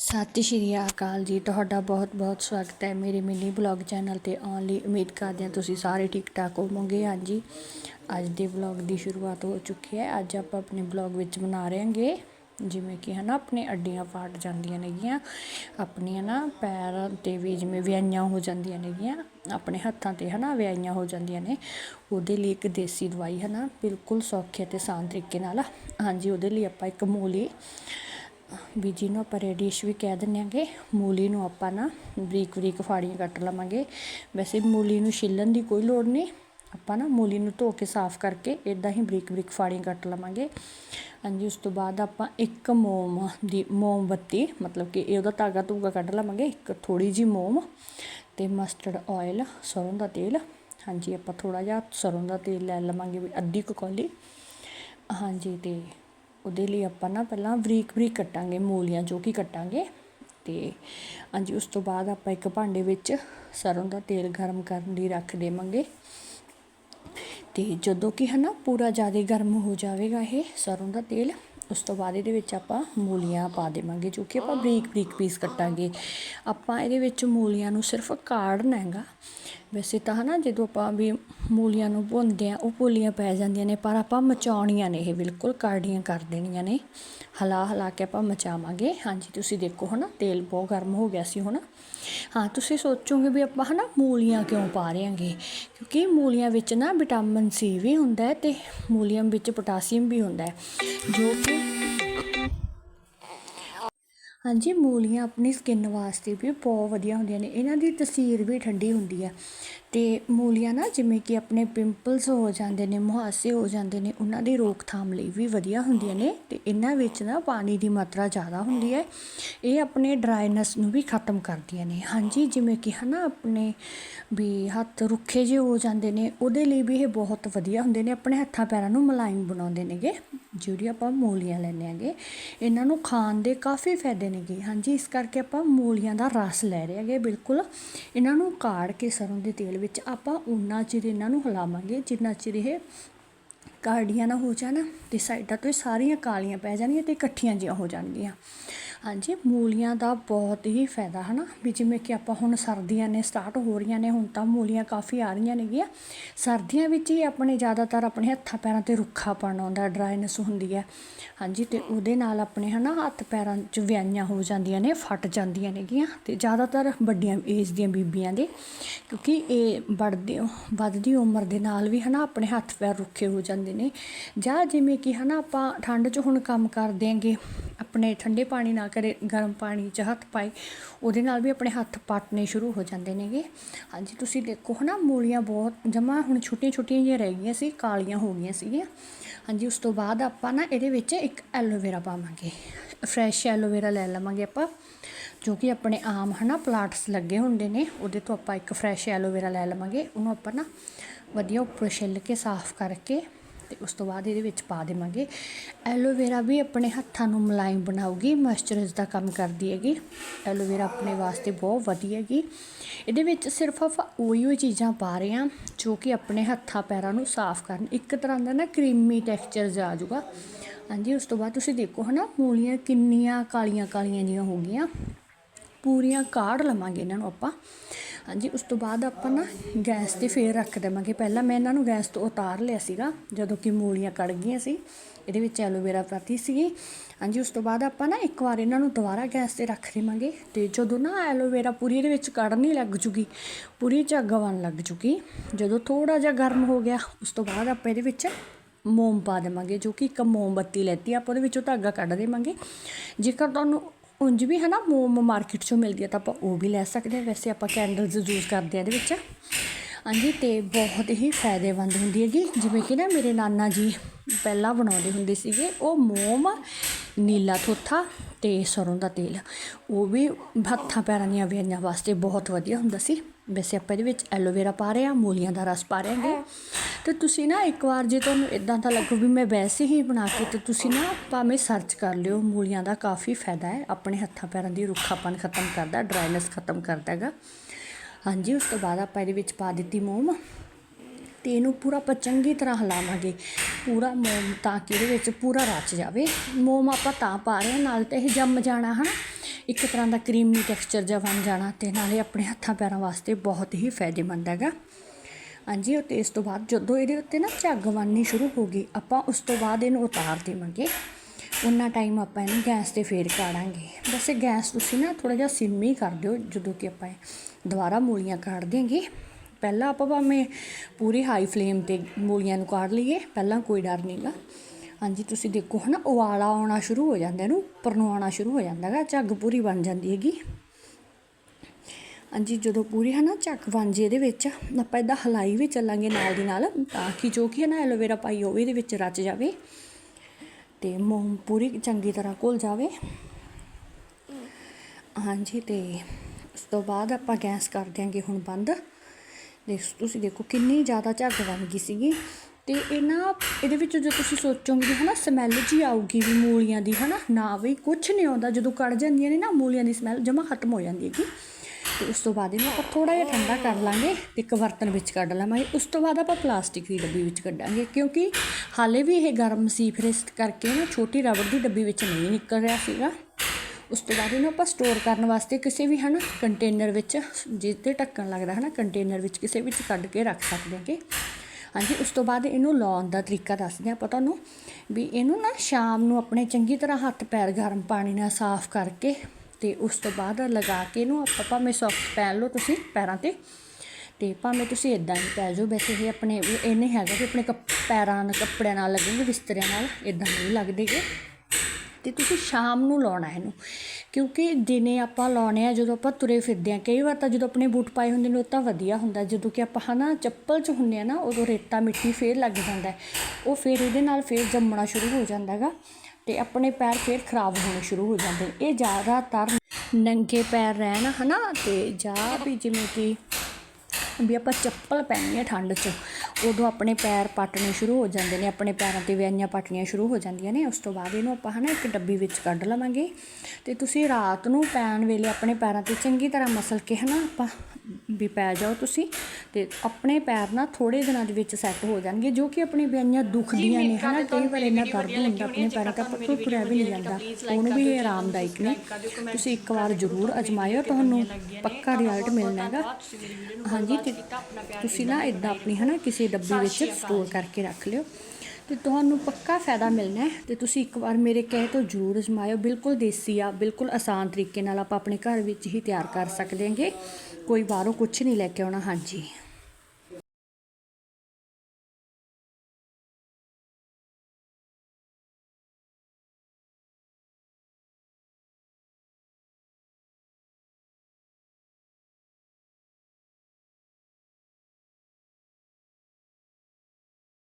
ਸਤਿ ਸ਼੍ਰੀ ਅਕਾਲ ਜੀ, ਤੁਹਾਡਾ ਬਹੁਤ-ਬਹੁਤ ਸਵਾਗਤ ਹੈ ਮੇਰੇ ਮਿੰਨੀ ਬਲੌਗ ਚੈਨਲ ਤੇ ਆਉਣ ਲਈ ਉਮੀਦ ਕਰਦੇ ਹਾਂ ਤੁਸੀਂ ਸਾਰੇ ਠੀਕ ਠਾਕ ਹੋਵੋਗੇ। ਹਾਂਜੀ, ਅੱਜ ਦੇ ਬਲੌਗ ਦੀ ਸ਼ੁਰੂਆਤ ਹੋ ਚੁੱਕੀ ਹੈ। ਅੱਜ ਆਪਾਂ ਆਪਣੇ ਬਲੌਗ ਵਿੱਚ ਬਣਾ ਰਹੇ ਹਾਂਗੇ, ਜਿਵੇਂ ਕਿ ਹਨਾ, ਆਪਣੇ ਅੱਡੀਆਂ ਫਾਟ ਜਾਂਦੀਆਂ ਨੇਗੀਆਂ, ਆਪਣੀਆਂ ਨਾ ਪੈਰਾਂ ਤੇ ਵੀ ਜਿਵੇਂ ਵਿਆਈਆਂ ਹੋ ਜਾਂਦੀਆਂ ਨੇਗੀਆਂ, ਆਪਣੇ ਹੱਥਾਂ ਤੇ ਹਨਾ ਵਿਆਈਆਂ ਹੋ ਜਾਂਦੀਆਂ ਨੇ, ਉਹਦੇ ਲਈ ਇੱਕ ਦੇਸੀ ਦਵਾਈ ਹਨਾ, ਬਿਲਕੁਲ ਸੌਖੇ ਤੇ ਆਸਾਨ ਤਰੀਕੇ ਨਾਲ। ਹਾਂਜੀ, ਉਹਦੇ ਲਈ ਆਪਾਂ ਇੱਕ ਮੂਲੀ ਵੀ ਜਿਹਨੂੰ ਆਪਾਂ ਰੇਡੀਸ਼ ਵੀ ਕਹਿ ਦਿੰਦੇ ਆਂਗੇ ਮੂਲੀ ਨੂੰ ਆਪਾਂ ਨਾ ਬਰੀਕ ਬਰੀਕ ਫਾੜੀਆਂ ਕੱਟ ਲਵਾਂਗੇ। ਵੈਸੇ ਮੂਲੀ ਨੂੰ ਛਿੱਲਣ ਦੀ ਕੋਈ ਲੋੜ ਨਹੀਂ, ਆਪਾਂ ਨਾ ਮੂਲੀ ਨੂੰ ਧੋ ਕੇ ਸਾਫ਼ ਕਰਕੇ ਇਦਾਂ ਹੀ ਬਰੀਕ ਬਰੀਕ ਫਾੜੀਆਂ ਕੱਟ ਲਵਾਂਗੇ। ਹਾਂਜੀ, ਉਸ ਤੋਂ ਬਾਅਦ ਆਪਾਂ ਇੱਕ ਮੋਮ ਦੀ ਮੋਮਬੱਤੀ ਮਤਲਬ ਕਿ ਇਹ ਉਹਦਾ ਧਾਗਾ ਧੂਗਾ ਕੱਢ ਲਵਾਂਗੇ, ਇੱਕ ਥੋੜੀ ਜੀ ਮੋਮ ਤੇ ਮਸਟਰਡ ਆਇਲ ਸਰੋਂ ਦਾ ਤੇਲ। ਹਾਂਜੀ, ਆਪਾਂ ਥੋੜਾ ਜਿਹਾ ਸਰੋਂ ਦਾ ਤੇਲ ਲੈ ਲਵਾਂਗੇ ਵੀ ਅੱਧੀ ਕੁ ਕੌਲੀ। ਹਾਂਜੀ, ਤੇ ਉਹਦੇ ਲਈ ਆਪਾਂ ਨਾ ਪਹਿਲਾਂ ਬਰੀਕ ਬਰੀਕ ਕੱਟਾਂਗੇ, ਮੂਲੀਆਂ ਜੋ ਕਿ ਕੱਟਾਂਗੇ। ਤੇ ਹਾਂਜੀ, ਉਸ ਤੋਂ ਬਾਅਦ ਆਪਾਂ ਇੱਕ ਭਾਂਡੇ ਵਿੱਚ ਸਰੋਂ ਦਾ ਤੇਲ ਗਰਮ ਕਰਨ ਲਈ ਰੱਖ ਦੇਵਾਂਗੇ। ਤੇ ਜਦੋਂ ਕਿ ਹਨਾ ਪੂਰਾ ਜ਼ਿਆਦਾ ਗਰਮ ਹੋ ਜਾਵੇਗਾ ਇਹ ਸਰੋਂ ਦਾ ਤੇਲ ਉਸ ਤੋਂ ਬਾਅਦ ਇਹਦੇ ਵਿੱਚ ਆਪਾਂ ਮੂਲੀਆਂ ਪਾ ਦੇਵਾਂਗੇ, ਜੋ ਕਿ ਆਪਾਂ ਬਰੀਕ ਬਰੀਕ ਪੀਸ ਕੱਟਾਂਗੇ। ਆਪਾਂ ਇਹਦੇ ਵਿੱਚ ਮੂਲੀਆਂ ਨੂੰ ਸਿਰਫ ਕਾੜਨਾ ਹੈਗਾ। ਵੈਸੇ ਤਾਂ ਹਨਾ, ਜਦੋਂ ਆਪਾਂ ਵੀ ਮੂਲੀਆਂ ਨੂੰ ਭੁੰਨਦੇ ਆ ਉਹ ਪੂਲੀਆਂ ਪੈ ਜਾਂਦੀਆਂ ਨੇ, ਪਰ ਆਪਾਂ ਮਚਾਉਣੀਆਂ ਨੇ ਇਹ ਬਿਲਕੁਲ, ਕਾੜੀਆਂ ਕਰ ਦੇਣੀਆਂ ਨੇ। ਹਲਾ ਹਲਾ ਕੇ ਆਪਾਂ ਮਚਾਵਾਂਗੇ। ਹਾਂਜੀ, ਤੁਸੀਂ ਦੇਖੋ ਹਨਾ, ਤੇਲ ਬਹੁਤ ਗਰਮ ਹੋ ਗਿਆ ਸੀ ਹੁਣ। ਹਾਂ, ਤੁਸੀਂ ਸੋਚੋਗੇ ਵੀ ਆਪਾਂ ਹਨਾ, ਮੂਲੀਆਂ ਕਿਉਂ ਪਾ ਰਹੇ ਹਾਂਗੇ? ਕਿਉਂਕਿ ਮੂਲੀਆਂ ਵਿੱਚ ਨਾ ਵਿਟਾਮਿਨ ਸੀ ਵੀ ਹੁੰਦਾ ਹੈ ਤੇ ਮੂਲੀਆਂ ਵਿੱਚ ਪੋਟਾਸ਼ੀਅਮ ਵੀ ਹੁੰਦਾ ਹੈ, ਜੋ ਕਿ Thank you. ਹਾਂਜੀ, ਮੂਲੀਆਂ ਆਪਣੀ ਸਕਿਨ ਵਾਸਤੇ ਵੀ ਬਹੁਤ ਵਧੀਆ ਹੁੰਦੀਆਂ ਨੇ। ਇਹਨਾਂ ਦੀ ਤਸੀਰ ਵੀ ਠੰਡੀ ਹੁੰਦੀ ਹੈ ਤੇ ਮੂਲੀਆਂ ਨਾ ਜਿਵੇਂ ਕਿ ਆਪਣੇ ਪਿੰਪਲਸ ਹੋ ਜਾਂਦੇ ਨੇ, ਮੁਹਾਸੇ ਹੋ ਜਾਂਦੇ ਨੇ, ਉਹਨਾਂ ਦੀ ਰੋਕਥਾਮ ਲਈ ਵੀ ਵਧੀਆ ਹੁੰਦੀਆਂ ਨੇ। ਤੇ ਇਹਨਾਂ ਵਿੱਚ ਨਾ ਪਾਣੀ ਦੀ ਮਾਤਰਾ ਜ਼ਿਆਦਾ ਹੁੰਦੀ ਹੈ। ਇਹ ਆਪਣੇ ਡਰਾਈਨੈਸ ਨੂੰ ਵੀ ਖਤਮ ਕਰਦੀਆਂ ਨੇ। ਹਾਂਜੀ, ਜਿਵੇਂ ਕਿ ਹਨਾ ਆਪਣੇ ਵੀ ਹੱਥ ਰੁੱਖੇ ਜਿਹੇ ਹੋ ਜਾਂਦੇ ਨੇ, ਉਹਦੇ ਲਈ ਵੀ ਇਹ ਬਹੁਤ ਵਧੀਆ ਹੁੰਦੇ ਨੇ। ਆਪਣੇ ਹੱਥਾਂ ਪੈਰਾਂ ਨੂੰ ਮੁਲਾਇਮ ਬਣਾਉਂਦੇ ਨੇਗੇ, ਜਿਹੜੀ ਆਪਾਂ ਮੂਲੀਆਂ ਲੈਂਦੇ ਆਂਗੇ ਇਹਨਾਂ ਨੂੰ ਖਾਣ ਦੇ ਕਾਫੀ ਫਾਇਦੇ ਨੇਗੇ ਹਾਂਜੀ, ਇਸ ਕਰਕੇ ਆਪਾਂ ਮੂਲੀਆਂ ਦਾ ਰਸ ਲੈ ਰਹੇ ਹੈਗੇ, ਬਿਲਕੁਲ। ਇਹਨਾਂ ਨੂੰ ਕਾੜ ਕੇ ਸਰੋਂ ਦੇ ਤੇਲ ਵਿੱਚ ਆਪਾਂ ਉਨਾ ਚਿਰ ਇਹਨਾਂ ਨੂੰ ਹਿਲਾਵਾਂਗੇ, ਜਿੰਨਾ ਚਿਰ ਇਹ ਕਾੜੀਆਂ ਨਾ ਹੋ ਜਾਣ ਤੇ ਸਾਈਡਾਂ ਤੋਂ ਇਹ ਸਾਰੀਆਂ ਕਾਲੀਆਂ ਪੈ ਜਾਣਗੀਆਂ ਤੇ ਇਕੱਠੀਆਂ ਜਿਹੀਆਂ ਹੋ ਜਾਣਗੀਆਂ। ਹਾਂਜੀ, ਮੂਲੀਆਂ ਦਾ ਬਹੁਤ ਹੀ ਫਾਇਦਾ, ਹਨਾ? ਵੀ ਜਿਵੇਂ ਕਿ ਆਪਾਂ ਹੁਣ ਸਰਦੀਆਂ ਨੇ ਸਟਾਰਟ ਹੋ ਰਹੀਆਂ ਨੇ, ਹੁਣ ਤਾਂ ਮੂਲੀਆਂ ਕਾਫੀ ਆ ਰਹੀਆਂ ਨੇਗੀਆਂ। ਸਰਦੀਆਂ ਵਿੱਚ ਹੀ ਆਪਣੇ ਜ਼ਿਆਦਾਤਰ ਆਪਣੇ ਹੱਥਾਂ ਪੈਰਾਂ ਤੇ ਰੁੱਖਾਪਣ ਆਉਂਦਾ ਡਰਾਈਨੈਸ ਹੁੰਦੀ ਹੈ। ਹਾਂਜੀ, ਤੇ ਉਹਦੇ ਨਾਲ ਆਪਣੇ, ਹਨਾ, ਹੱਥ ਪੈਰਾਂ 'ਚ ਵਿਆਈਆਂ ਹੋ ਜਾਂਦੀਆਂ ਨੇ, ਫਟ ਜਾਂਦੀਆਂ ਨੇਗੀਆਂ। ਤੇ ਜ਼ਿਆਦਾਤਰ ਵੱਡੀਆਂ ਏਜ ਦੀਆਂ ਬੀਬੀਆਂ ਦੇ, ਕਿਉਂਕਿ ਇਹ ਵੱਧਦੀ ਵੱਧਦੀ ਉਮਰ ਦੇ ਨਾਲ ਵੀ, ਹਨਾ, ਆਪਣੇ ਹੱਥ ਪੈਰ ਰੁੱਖੇ ਹੋ ਜਾਂਦੇ ਨੇ। ਜਾਂ ਜਿਵੇਂ ਕਿ, ਹਨਾ, ਆਪਾਂ ਠੰਡ 'ਚ ਹੁਣ ਕੰਮ ਕਰਦੇ ਆਂਗੇ ਆਪਣੇ ਠੰਡੇ ਪਾਣੀ ਨਾਲ ਕਰੇ, ਗਰਮ ਪਾਣੀ 'ਚ ਹੱਥ ਪਾਏ, ਉਹਦੇ ਨਾਲ ਵੀ ਆਪਣੇ ਹੱਥ ਪਾਟਨੇ ਸ਼ੁਰੂ ਹੋ ਜਾਂਦੇ ਨੇਗੇ। ਹਾਂਜੀ ਤੁਸੀਂ ਦੇਖੋ ਹਨਾ, ਮੂਲੀਆਂ ਬਹੁਤ, ਜਮਾ ਹੁਣ ਛੋਟੀਆਂ ਛੋਟੀਆਂ ਜਿਹੀਆਂ ਰਹਿ ਗਈਆਂ ਸੀ, ਕਾਲੀਆਂ ਹੋ ਗਈਆਂ ਸੀਗੀਆਂ। ਹਾਂਜੀ, ਉਸ ਤੋਂ ਬਾਅਦ ਆਪਾਂ ਨਾ ਇਹਦੇ ਵਿੱਚ ਇੱਕ ਐਲੋਵੇਰਾ ਪਾਵਾਂਗੇ। ਫਰੈਸ਼ ਐਲੋਵੇਰਾ ਲੈ ਲਵਾਂਗੇ ਆਪਾਂ, ਜੋ ਕਿ ਆਪਣੇ ਆਮ ਹਨਾ ਪਲਾਂਟਸ ਲੱਗੇ ਹੁੰਦੇ ਨੇ, ਉਹਦੇ ਤੋਂ ਆਪਾਂ ਇੱਕ ਫਰੈਸ਼ ਐਲੋਵੇਰਾ ਲੈ ਲਵਾਂਗੇ। ਉਹਨੂੰ ਆਪਾਂ ਨਾ ਵਧੀਆ ਉੱਪਰ ਛਿੱਲ ਕੇ, ਸਾਫ਼ ਕਰਕੇ ਤੇ ਉਸ ਤੋਂ ਬਾਅਦ ਇਹਦੇ ਵਿੱਚ ਪਾ ਦੇਵਾਂਗੇ। ਐਲੋਵੇਰਾ ਵੀ ਆਪਣੇ ਹੱਥਾਂ ਨੂੰ ਮੁਲਾਇਮ ਬਣਾਉਗੀ ਮੋਇਸਚਰਾਈਜ਼ ਦਾ ਕੰਮ ਕਰਦੀ ਹੈਗੀ। ਐਲੋਵੇਰਾ ਆਪਣੇ ਵਾਸਤੇ ਬਹੁਤ ਵਧੀਆ ਹੈਗੀ। ਇਹਦੇ ਵਿੱਚ ਸਿਰਫ ਆਪਾਂ ਉਹੀ ਉਹ ਚੀਜ਼ਾਂ ਪਾ ਰਹੇ ਹਾਂ, ਜੋ ਕਿ ਆਪਣੇ ਹੱਥਾਂ ਪੈਰਾਂ ਨੂੰ ਸਾਫ਼ ਕਰਨ। ਇੱਕ ਤਰ੍ਹਾਂ ਦਾ ਨਾ ਕਰੀਮੀ ਟੈਕਸਚਰ ਆ ਜਾਊਗਾ। ਹਾਂਜੀ, ਉਸ ਤੋਂ ਬਾਅਦ ਤੁਸੀਂ ਦੇਖੋ ਹਨਾ, ਮੂਲੀਆਂ ਕਿੰਨੀਆਂ ਕਾਲੀਆਂ ਕਾਲੀਆਂ ਜੀਆਂ ਹੋ ਗਈਆਂ। ਪੂਰੀਆਂ ਕਾੜ ਲਵਾਂਗੇ ਇਹਨਾਂ ਨੂੰ ਆਪਾਂ। ਹਾਂਜੀ, ਉਸ ਤੋਂ ਬਾਅਦ ਆਪਾਂ ਨਾ ਗੈਸ ਤੇ ਫੇਰ ਰੱਖ ਦੇਵਾਂਗੇ। ਪਹਿਲਾਂ ਮੈਂ ਇਹਨਾਂ ਨੂੰ ਗੈਸ ਤੋਂ ਉਤਾਰ ਲਿਆ ਸੀਗਾ, ਜਦੋਂ ਕਿ ਮੂਲੀਆਂ ਕੜ ਗਈਆਂ ਸੀ। ਇਹਦੇ ਵਿੱਚ ਐਲੋਵੇਰਾ ਪਾਤੀ ਸੀਗੀ। ਹਾਂਜੀ, ਉਸ ਤੋਂ ਬਾਅਦ ਆਪਾਂ ਨਾ ਇੱਕ ਵਾਰ ਇਹਨਾਂ ਨੂੰ ਦੁਬਾਰਾ ਗੈਸ ਤੇ ਰੱਖ ਦੇਵਾਂਗੇ। ਤੇ ਜਦੋਂ ਨਾ ਐਲੋਵੇਰਾ ਪੂਰੀ ਇਹਦੇ ਵਿੱਚ ਕੜਨੀ ਲੱਗ ਜੂਗੀ, ਪੂਰੀ ਝੱਗ ਬਣ ਲੱਗ ਜੂਗੀ, ਜਦੋਂ ਥੋੜਾ ਜਿਹਾ ਗਰਮ ਹੋ ਗਿਆ, ਉਸ ਤੋਂ ਬਾਅਦ ਆਪਾਂ ਇਹਦੇ ਵਿੱਚ ਮੋਮ ਪਾ ਦੇਵਾਂਗੇ, ਜੋ ਕਿ ਇੱਕ ਮੋਮਬੱਤੀ ਲੈਤੀ, ਆਪਾਂ ਉਹਦੇ ਵਿੱਚੋਂ ਧਾਗਾ ਕੱਢ ਦੇਵਾਂਗੇ। ਜੇਕਰ ਤੁਹਾਨੂੰ ਉਂਝ ਵੀ ਹੈ ਨਾ ਮੋਮ ਮਾਰਕੀਟ 'ਚੋਂ ਮਿਲਦੀ ਹੈ ਤਾਂ ਆਪਾਂ ਉਹ ਵੀ ਲੈ ਸਕਦੇ ਹਾਂ ਵੈਸੇ ਆਪਾਂ ਕੈਂਡਲਸ ਯੂਜ਼ ਕਰਦੇ ਹਾਂ ਇਹਦੇ ਵਿੱਚ। ਹਾਂਜੀ, ਤੇ ਬਹੁਤ ਹੀ ਫਾਇਦੇਮੰਦ ਹੁੰਦੀ ਹੈਗੀ। ਜਿਵੇਂ ਕਿ ਨਾ ਮੇਰੇ ਨਾਨਾ ਜੀ ਪਹਿਲਾਂ ਬਣਾਉਂਦੇ ਹੁੰਦੇ ਸੀਗੇ, ਉਹ ਮੋਮ, ਨੀਲਾ ਥੋਥਾ ਤੇ ਸਰੋਂ ਦਾ ਤੇਲ। ਉਹ ਵੀ ਹੱਥਾਂ ਪੈਰਾਂ ਦੀਆਂ ਵੇਈਆਂ ਵਾਸਤੇ ਬਹੁਤ ਵਧੀਆ ਹੁੰਦਾ ਸੀ। ਵੈਸੇ ਆਪਾਂ ਇਹਦੇ ਵਿੱਚ ਐਲੋਵੇਰਾ ਪਾ ਰਹੇ ਹਾਂ ਮੂਲੀਆਂ ਦਾ ਰਸ ਪਾ ਰਹੇ ਹਾਂ। ਤੇ ਤੁਸੀਂ ਨਾ ਇੱਕ ਵਾਰ ਜੇ ਤੁਹਾਨੂੰ ਇਦਾਂ ਦਾ ਲੱਗੂ ਵੀ ਮੈਂ ਵੈਸੇ ਹੀ ਬਣਾ ਕੇ ਤੇ ਤੁਸੀਂ ਨਾ ਭਾਵੇਂ ਸਰਚ ਕਰ ਲਿਓ ਮੂਲੀਆਂ ਦਾ ਕਾਫੀ ਫਾਇਦਾ ਹੈ। ਆਪਣੇ ਹੱਥਾਂ ਪੈਰਾਂ ਦੀ ਰੁੱਖਾਪਨ ਖਤਮ ਕਰਦਾ ਡਰਾਈਨੈਸ ਖਤਮ ਕਰਦਾ ਹੈਗਾ। ਹਾਂਜੀ ਉਸ ਤੋਂ ਬਾਅਦ ਆਪਾਂ ਇਹਦੇ ਵਿੱਚ ਪਾ ਦਿੱਤੀ ਮੋਮ। ਤੇ ਇਹਨੂੰ ਪੂਰਾ ਆਪਾਂ ਚੰਗੀ ਤਰ੍ਹਾਂ ਹਿਲਾਵਾਂਗੇ ਪੂਰਾ ਮੋਮ ਤਾਂ ਕਿ ਇਹਦੇ ਵਿੱਚ ਪੂਰਾ ਰਚ ਜਾਵੇ। ਮੋਮ ਆਪਾਂ ਤਾਂ ਪਾ ਰਹੇ ਹਾਂ ਨਾਲ ਤੇ ਇਹ ਜੰਮ ਜਾਣਾ ਹਨਾ? ਇੱਕ ਤਰ੍ਹਾਂ ਦਾ ਕਰੀਮੀ ਟੈਕਸਚਰ ਜਿਹਾ ਬਣ ਜਾਣਾ ਤੇ ਨਾਲੇ ਆਪਣੇ ਹੱਥਾਂ ਪੈਰਾਂ ਵਾਸਤੇ ਬਹੁਤ ਹੀ ਫਾਇਦੇਮੰਦ ਹੈਗਾ। ਹਾਂਜੀ, ਉਹ ਤੇ ਇਸ ਤੋਂ ਬਾਅਦ ਜਦੋਂ ਇਹਦੇ ਉੱਤੇ ਨਾ ਝੱਗ ਬਣਨੀ ਸ਼ੁਰੂ ਹੋ ਗਈ, ਆਪਾਂ ਉਸ ਤੋਂ ਬਾਅਦ ਇਹਨੂੰ ਉਤਾਰ ਦੇਵਾਂਗੇ। ਉਨਾ ਟਾਈਮ ਆਪਾਂ ਇਹਨੂੰ ਗੈਸ ਤੇ ਫੇਰ ਕਾੜਾਂਗੇ। ਵੈਸੇ ਗੈਸ ਤੁਸੀਂ ਨਾ ਥੋੜਾ ਜਿਹਾ ਸਿਮ ਹੀ ਕਰ ਦਿਓ ਜਦੋਂ ਕਿ ਆਪਾਂ ਦੁਬਾਰਾ ਮੂਲੀਆਂ ਕਾੜ ਦੇਂਗੇ ਪਹਿਲਾਂ ਆਪਾਂ ਭਾਵੇਂ ਪੂਰੀ ਹਾਈ ਫਲੇਮ ਤੇ ਮੂਲੀਆਂ ਨੂੰ ਕਾੜ ਲਈਏ, ਪਹਿਲਾਂ ਕੋਈ ਡਰ ਨਹੀਂਗਾ ਹਾਂਜੀ, ਤੁਸੀਂ ਦੇਖੋ ਹਨਾ ਉਬਾਲਾ ਆਉਣਾ ਸ਼ੁਰੂ ਹੋ ਜਾਂਦਾ ਇਹਨੂੰ, ਉੱਪਰ ਨੂੰ ਆਉਣਾ ਸ਼ੁਰੂ ਹੋ ਜਾਂਦਾ ਹੈਗਾ, ਝੱਗ ਪੂਰੀ ਬਣ ਜਾਂਦੀ ਹੈਗੀ। ਹਾਂਜੀ, ਜਦੋਂ ਪੂਰੀ ਹੈ ਨਾ ਝੱਗ ਬਣ ਜੇ ਇਹਦੇ ਵਿੱਚ, ਆਪਾਂ ਇਦਾਂ ਹਲਾਈ ਵੀ ਚੱਲਾਂਗੇ ਨਾਲ ਦੀ ਨਾਲ, ਤਾਂ ਕਿ ਜੋ ਕਿ ਹੈ ਨਾ ਐਲੋਵੇਰਾ ਪਾਈ ਹੋਵੇ, ਇਹਦੇ ਵਿੱਚ ਰਚ ਜਾਵੇ। ਤੇ ਮੋਮ ਪੂਰੀ ਚੰਗੀ ਤਰ੍ਹਾਂ ਘੁਲ ਜਾਵੇ। ਹਾਂਜੀ, ਤੇ ਉਸ ਤੋਂ ਬਾਅਦ ਆਪਾਂ ਗੈਸ ਕਰ ਦਿਆਂਗੇ ਹੁਣ ਬੰਦ। ਦੇਖ, ਤੁਸੀਂ ਦੇਖੋ ਕਿੰਨੀ ਜ਼ਿਆਦਾ ਝੱਗ ਬਣ ਗਈ ਸੀਗੀ। ਅਤੇ ਇਹ ਨਾ, ਇਹਦੇ ਵਿੱਚ ਜੇ ਤੁਸੀਂ ਸੋਚੋਗੇ ਹੈ ਨਾ ਸਮੈਲ ਜੀ ਆਊਗੀ ਵੀ ਮੂਲੀਆਂ ਦੀ, ਹਨਾ? ਨਾ ਵੀ ਕੁਝ ਨਹੀਂ ਆਉਂਦਾ, ਜਦੋਂ ਕੜ ਜਾਂਦੀਆਂ ਨੇ ਨਾ, ਮੂਲੀਆਂ ਦੀ ਸਮੈਲ ਜਮਾ ਖਤਮ ਹੋ ਜਾਂਦੀ ਹੈਗੀ। ਤੇ ਉਸ ਤੋਂ ਬਾਅਦ ਇਹਨੂੰ ਆਪਾਂ ਥੋੜਾ ਜਿਹਾ ਠੰਡਾ ਕਰ ਲਾਂਗੇ ਤੇ ਇੱਕ ਬਰਤਨ ਵਿੱਚ ਕੱਢ ਲਵਾਂਗੇ। ਉਸ ਤੋਂ ਬਾਅਦ ਆਪਾਂ ਪਲਾਸਟਿਕ ਦੀ ਡੱਬੀ ਵਿੱਚ ਕੱਢਾਂਗੇ, ਕਿਉਂਕਿ ਹਾਲੇ ਵੀ ਇਹ ਗਰਮ ਸੀ, ਫਿਰ ਇਸ ਕਰਕੇ ਨਾ ਛੋਟੀ ਰਬੜ ਦੀ ਡੱਬੀ ਵਿੱਚ ਨਹੀਂ ਨਿਕਲ ਰਿਹਾ ਸੀਗਾ। ਉਸ ਤੋਂ ਬਾਅਦ ਇਹਨੂੰ ਆਪਾਂ ਸਟੋਰ ਕਰਨ ਵਾਸਤੇ ਕਿਸੇ ਵੀ, ਹਨਾ ਕੰਟੇਨਰ ਵਿੱਚ, ਜਿਸ ਤੇ ਢੱਕਣ ਲੱਗਦਾ, ਹਨਾ ਕੰਟੇਨਰ ਵਿੱਚ ਕਿਸੇ ਵਿੱਚ ਕੱਢ ਕੇ ਰੱਖ ਸਕਦੇ ਹਾਂਗੇ। ਹਾਂਜੀ, ਉਸ ਤੋਂ ਬਾਅਦ ਇਹਨੂੰ ਲਾਉਣ ਦਾ ਤਰੀਕਾ ਦੱਸਦੇ ਆਪਾਂ ਤੁਹਾਨੂੰ ਵੀ ਇਹਨੂੰ ਨਾ ਸ਼ਾਮ ਨੂੰ ਆਪਣੇ ਚੰਗੀ ਤਰ੍ਹਾਂ ਹੱਥ ਪੈਰ ਗਰਮ ਪਾਣੀ ਨਾਲ ਸਾਫ਼ ਕਰਕੇ ਤੇ ਉਸ ਤੋਂ ਬਾਅਦ ਲਗਾ ਕੇ ਇਹਨੂੰ ਆਪਾਂ ਭਾਵੇਂ ਸੌਕਸ ਪਹਿਨ ਲਓ ਤੁਸੀਂ ਪੈਰਾਂ ਤੇ। ਤੇ ਭਾਵੇਂ ਤੁਸੀਂ ਇਦਾਂ ਹੀ ਪੈ ਜਾਓ, ਵੈਸੇ ਇਹ ਆਪਣੇ ਇਹ ਨਹੀਂ ਹੈਗਾ ਕਿ ਆਪਣੇ ਕੱਪ- ਪੈਰਾਂ ਨਾਲ, ਕੱਪੜਿਆਂ ਨਾਲ ਲੱਗਣਗੇ, ਬਿਸਤਰਿਆਂ ਨਾਲ ਇਦਾਂ ਨਹੀਂ ਲੱਗਦੇਗੇ ਤੇ ਤੁਸੀਂ ਸ਼ਾਮ ਨੂੰ ਲਾਉਣਾ ਇਹਨੂੰ। ਕਿਉਂਕਿ ਦਿਨੇ ਆਪਾਂ ਲਾਉਣੇ ਆ, ਜਦੋਂ ਆਪਾਂ ਤੁਰੇ ਫਿਰਦੇ ਆ, ਕਈ ਵਾਰ ਤਾਂ ਜਦੋਂ ਆਪਣੇ ਬੂਟ ਪਾਏ ਹੁੰਦੇ ਨੇ, ਉਹ ਤਾਂ ਵਧੀਆ ਹੁੰਦਾ, ਜਦੋਂ ਕਿ ਆਪਾਂ ਹਨਾ ਚੱਪਲ 'ਚ ਹੁੰਦੇ ਆ ਨਾ, ਉਦੋਂ ਰੇਤਾ ਮਿੱਟੀ ਫੇਰ ਲੱਗ ਜਾਂਦਾ ਉਹ ਫੇਰ ਇਹਦੇ ਨਾਲ ਫੇਰ ਜੰਮਣਾ ਸ਼ੁਰੂ ਹੋ ਜਾਂਦਾ ਹੈਗਾ ਤੇ ਆਪਣੇ ਪੈਰ ਫੇਰ ਖਰਾਬ ਹੋਣੇ ਸ਼ੁਰੂ ਹੋ ਜਾਂਦੇ ਇਹ ਜ਼ਿਆਦਾਤਰ ਨੰਗੇ ਪੈਰ ਰਹਿਣ ਹਨਾ ਤੇ ਜਾਂ ਵੀ ਜਿਵੇਂ ਕਿ ਵੀ ਆਪਾਂ ਚੱਪਲ ਪਹਿਨਣੀ ਹੈ ਠੰਡ 'ਚ ਉਦੋਂ ਆਪਣੇ ਪੈਰ ਪੱਟਣੇ ਸ਼ੁਰੂ ਹੋ ਜਾਂਦੇ ਨੇ, ਆਪਣੇ ਪੈਰਾਂ ਤੇ ਵਿਆਹੀਆਂ ਪੱਟਣੀਆਂ ਸ਼ੁਰੂ ਹੋ ਜਾਂਦੀਆਂ ਨੇ, ਉਸ ਤੋਂ ਬਾਅਦ ਇਹਨੂੰ ਆਪਾਂ ਹਨਾ ਇੱਕ ਡੱਬੀ ਵਿੱਚ ਕੱਢ ਲਵਾਂਗੇ। ਤੇ ਤੁਸੀਂ ਰਾਤ ਨੂੰ ਪੈਣ ਵੇਲੇ ਆਪਣੇ ਪੈਰਾਂ ਤੇ ਚੰਗੀ ਤਰ੍ਹਾਂ ਮਸਲ ਕੇ ਹਨਾ ਆਪਾਂ ਵੀ ਪੈ ਜਾਓ ਤੁਸੀਂ, ਤੇ ਆਪਣੇ ਪੈਰ ਨਾ ਥੋੜੇ ਦਿਨਾਂ ਦੇ ਵਿੱਚ ਸੈੱਟ ਹੋ ਜਾਣਗੇ, ਜੋ ਕਿ ਆਪਣੀ ਵਿਆਹੀਆਂ ਦੁਖਦੀਆਂ ਨੇ ਹਨਾ, ਕਈ ਵਾਰ ਇੰਨਾ ਦਰਦ ਹੁੰਦਾ, ਆਪਣੇ ਪੈਰਾਂ ਦਾ ਪੱਥਰ ਤੁਰਿਆ ਵੀ ਨਹੀਂ ਜਾਂਦਾ, ਹੁਣ ਵੀ ਇਹ ਆਰਾਮਦਾਇਕ ਨੇ। ਤੁਸੀਂ ਇੱਕ ਵਾਰ ਜ਼ਰੂਰ ਅਜਮਾਇਓ, ਤੁਹਾਨੂੰ ਪੱਕਾ ਰਿਜ਼ਲਟ ਮਿਲਣਾ ਹੈਗਾ। ਹਾਂਜੀ ਤੁਸੀਂ ਨਾ ਇਦਾਂ ਆਪਣੀ ਹਨਾ ਕਿਸੇ ਡੱਬੀ ਵਿੱਚ ਸਟੋਰ ਕਰਕੇ ਰੱਖ ਲਿਓ। ਤੇ ਤੁਹਾਨੂੰ ਪੱਕਾ ਫਾਇਦਾ ਮਿਲਣਾ ਹੈ। ਤੇ ਤੁਸੀਂ ਇੱਕ ਵਾਰ ਮੇਰੇ ਕਹੇ ਤੋਂ ਜ਼ਰੂਰ ਅਜਮਾਇਓ। ਬਿਲਕੁਲ ਦੇਸੀ ਆ ਬਿਲਕੁਲ ਆਸਾਨ ਤਰੀਕੇ ਨਾਲ ਆਪਾਂ ਆਪਣੇ ਘਰ ਵਿੱਚ ਹੀ ਤਿਆਰ ਕਰ ਸਕਦੇ ਹਾਂਗੇ। ਕੋਈ ਬਾਹਰੋਂ ਕੁਝ ਨਹੀਂ ਲੈ ਕੇ ਆਉਣਾ ਹਾਂਜੀ।